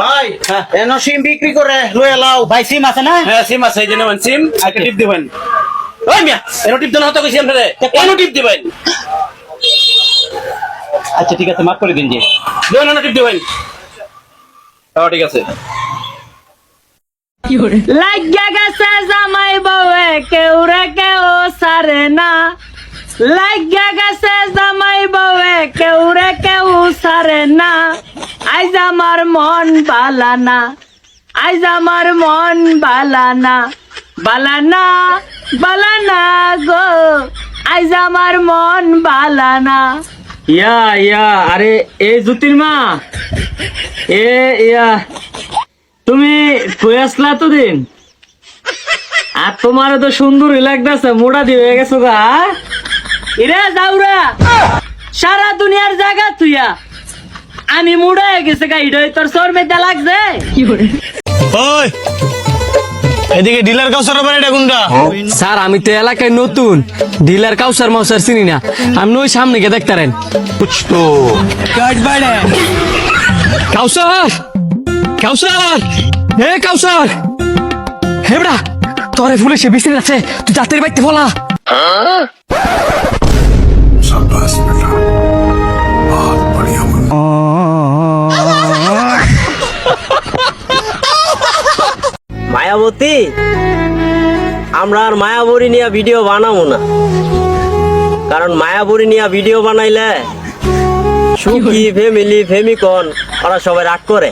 ভাই হ্যাঁ। এন সিম বিক্রি করে লয়ে লাও ভাই সিম আছে না? হ্যাঁ সিম আছে এই যে নেবেন সিম আগে টিপ দিবেন। ওই মিয়া এনো টিপ দেন হতো কইছি আপনারে। এনো টিপ দিবেন। আচ্ছা ঠিক আছে মাফ করে দিন যে দেন এনো টিপ দিবেন। হ্যাঁ ঠিক আছে। লাগিয়া গেছে জামাই বউয়ে কেউ রে কেউ সারে না। লাগিয়া গেছে জামাই বউয়ে কেউ রে কেউ সারে না। আমার মন বালানা আইজ আমার মন বালানা। বালানা বালানা গো আইজ আমার মন বালানা। ইয়া ইয়া আরে এ জ্যোতির্মা এ ইয়া তুমি কই আসলা তো দিন আর তোমার তো সুন্দরই লাগতেছে মোটা দিয়ে হয়ে গেছো গা ইরে যাউরা সারা দুনিয়ার জায়গা তুইয়া। আমি মুড়ে হয়ে গেছে গা ইডই তোর সর মেদা লাগছে? ওই এদিকে ডিলার কাউসার বাড়িটা কোনটা স্যার আমি তো এলাকায় নতুন। ডিলার কাউসার মাউসার চিনি না। আপনি ওই সামনে গিয়ে দেখতারেন কাউসার! কাউসার! হে কাউসার! হে বড়া তোরে ফুলে সে বিসির আছে। তুই জাতের বাইতে বলা। মায়াবতী? আমরা আর মায়াবরী নিয়ে ভিডিও বানাবো না। কারণ মায়াবরী নিয়ে ভিডিও বানাইলে সুখী ফ্যামিলি ফেমিকন ওরা সবাই রাগ করে।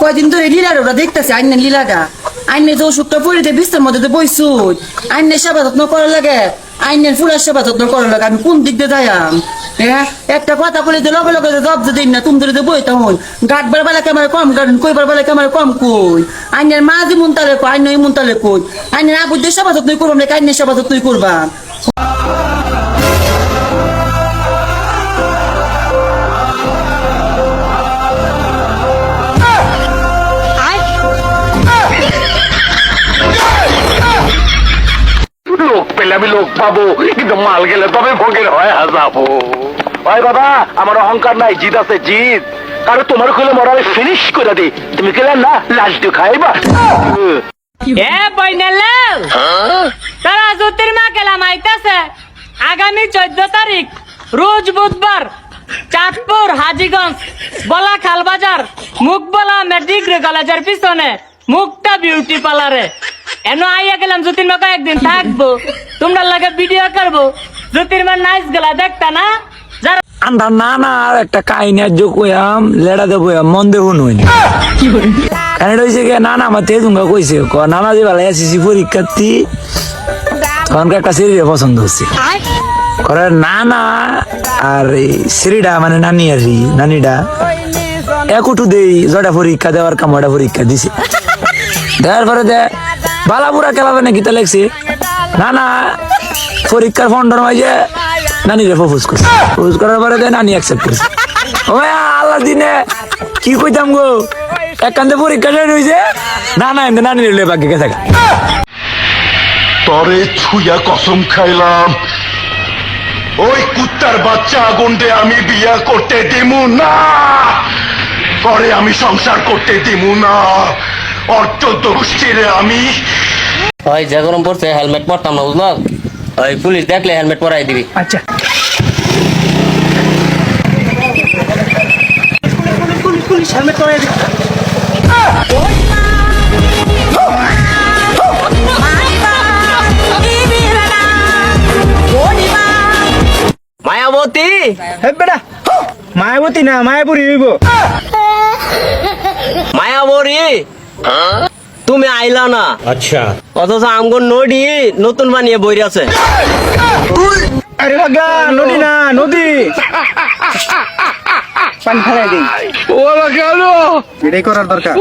কয়দিন ধরে লীলার ওরা দেখতেছে লীলাটা যে ওষুধটা পড়িতে বিস্তার মধ্যে তো আইনের সেবা যত্ন করার লাগে। আইনের ফুলের সেবা যত্ন করার লাগে আমি কোন দিক দিয়ে যাইয়াম হ্যাঁ? একটা কথা বলে যে লগে লগে জব যে দিন না, তুমি ধরে বইতে হই। গাটবার বেলা কেমন কম গাড়েন কইবার বেলা কেমন কম কই? আইনের মা যে মন তালে কই, আইন মন তালে কই? আইনের আবুদের সেবা যত্ন করবাম নাকি আইনের সেবা যত্নই করবাম লোক পেলে আমি লোক পাবো, কিন্তু মাল গেলে তবে ভোগের হয় যাব ভাই বাবা, আমার অহংকার নাই জিত আছে জিত কারণ তোমার কইলে মরা আমি ফিনিশ করে দিই। তুমি কেলে না লাশ দিয়ে খাইবা। এ, বইনেলে! তারা জ্যোতির মা গেলাম আইতাছে আগামী চোদ্দ তারিখ, রোজ বুধবার, চাঁদপুর, হাজিগঞ্জ, বলা খালবাজার, মুখবলা মেডিগ্রি কলেজের পিছনে, মুক্তা বিউটি পার্লারে এনো আইয়া গেলাম জ্যোতির্মা কয়েকদিন থাকব। তোমরা লাগে ভিডিও করব। জ্যোতির্মা নাইস গেলা দেখতা না? যারা না না আর একটা কাহিনী আজ কইয়াম লেডা দে কইয়াম মন দেখুন হইনি। কারণ এটা হইছে না না আমার তেজুঙ্গা কইছে ক নানা যে ভালো এসেছি পরীক্ষার্থী তখন একটা সিরিয়া পছন্দ হচ্ছে। করে না না আর সিঁড়িটা মানে নানি আর কি, নানিটা একুটু দেই জটা পরীক্ষা দেওয়ার কামড়া পরীক্ষা দিছে। দেওয়ার পরে দে বালাপুরা খেলাবে নাকি তা লেগছে না না পরীক্ষার ফন্ডর মাঝে নানিরে প্রপোজ করছে। প্রপোজ করার পরে নানি অ্যাকসেপ্ট করছে। ও আল্লাহ দিনে কি কইতাম গো? একান্তে পরীক্ষা শেষ হয়েছে না না এমনি নানি লে বাকি গেছে। তরে ছুঁয়া কসম খাইলাম। ওই কুত্তার বাচ্চা আগুনতে আমি বিয়া করতে দিমু না। পরে আমি সংসার করতে দিমু না। অর্থ দোষ্ঠীরে আমি ওই যে গরম পড়ছে হেলমেট পরতাম না বুঝলো ওই পুলিশ দেখলে হেলমেট পরাই দিবি। পুলিশ হেলমেট করে মায়াবতী? হে বেটা মায়াবতী না মায়াপুরি হইব। মায়াবরী? তুমি আইলা না। আচ্ছা। অথচ আমগুন নদী নতুন বানিয়ে বই আছে। আরে নদী না নদী। পান ফেলাই দিই ও এটাই করার দরকার।